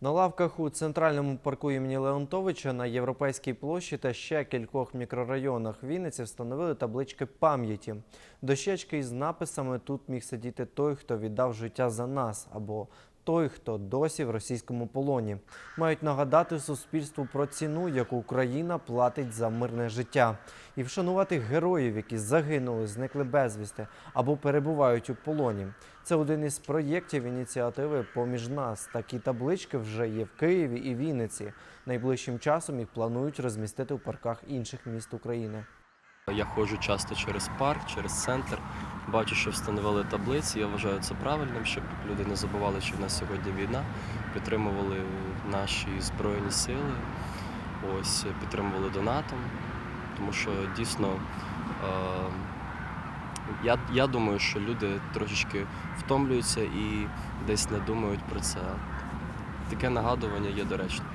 На лавках у центральному парку імені Леонтовича на Європейській площі та ще кількох мікрорайонах Вінниці встановили таблички пам'яті. Дощечки із написами тут міг сидіти той, хто віддав життя за нас, або той, хто досі в російському полоні. Мають нагадати суспільству про ціну, яку Україна платить за мирне життя, і вшанувати героїв, які загинули, зникли безвісти або перебувають у полоні. Це один із проєктів ініціативи Поміж нас. Такі таблички вже є в Києві і Вінниці. Найближчим часом їх планують розмістити у парках інших міст України. Я ходжу часто через парк, через центр. Бачу, що встановили таблиці. Я вважаю це правильним, щоб люди не забували, що в нас сьогодні війна, підтримували наші збройні сили, ось підтримували донатом. Тому що дійсно е, я, я думаю, що люди трошечки втомлюються і десь не думають про це. Таке нагадування є доречним.